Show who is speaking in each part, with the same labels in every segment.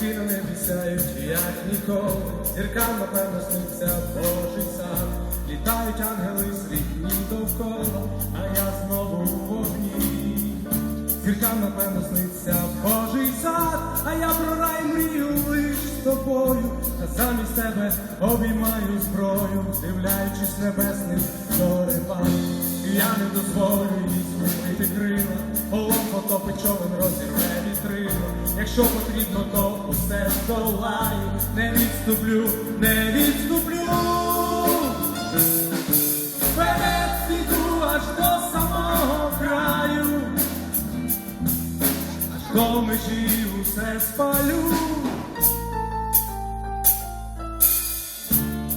Speaker 1: зірки на небі як ніколи, зіркам, напевно, сниться Божий сад, літають ангели срібні довкола, а я знову у вогні. Зіркам, напевно, сниться Божий сад, а я про рай мрію лиш з тобою, а замість тебе обіймаю зброю, дивляючись небесним зорепад. Я не дозволю їй змінити крила, полон потопить човен розірве вітрила. Якщо потрібно, то усе здолаю, не відступлю, не відступлю. Вперед піду аж до самого краю, аж до межі усе спалю.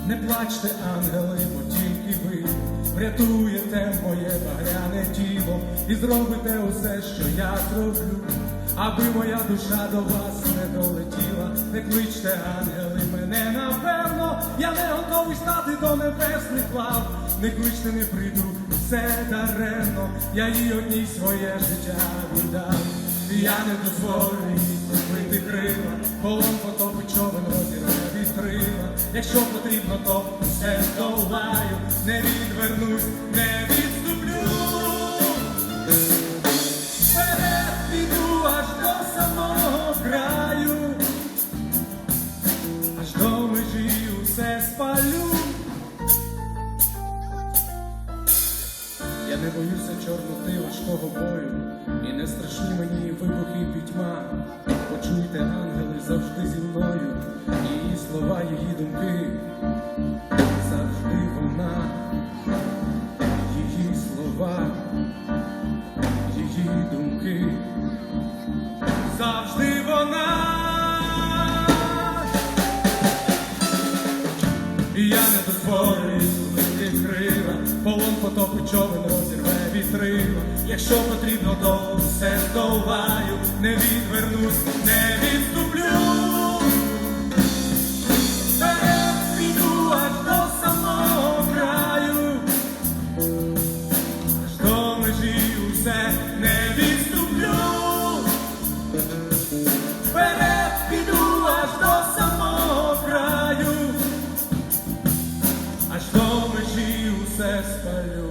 Speaker 1: Не плачте, ангели, бо тільки ви врятуєте моє багряне тіло і зробите усе, що я зроблю, аби моя душа до вас не долетіла. Не кличте, ангели, мене напевно, я не готовий стати до небесних лав. Не кличте, не прийду, все даремно, я їй одній своє життя віддам. Я не дозволю їй крила, полон потопить човен розірве вітрила. Якщо потрібно, то все здолаю, не відвернусь, не відступлю. Не боюся чорноти важкого бою, і не страшні мені вибухи пітьма. Почуйте, ангели завжди зі мною, її слова, її думки, завжди вона, її слова, її думки, завжди вона. Я не дозволю крила, полон потопить човен розірве. Якщо потрібно, то все здолаю, не відвернусь, не відступлю. Вперед піду аж до самого краю, аж до межі усе не відступлю. Вперед піду аж до самого краю аж до межі усе спалю.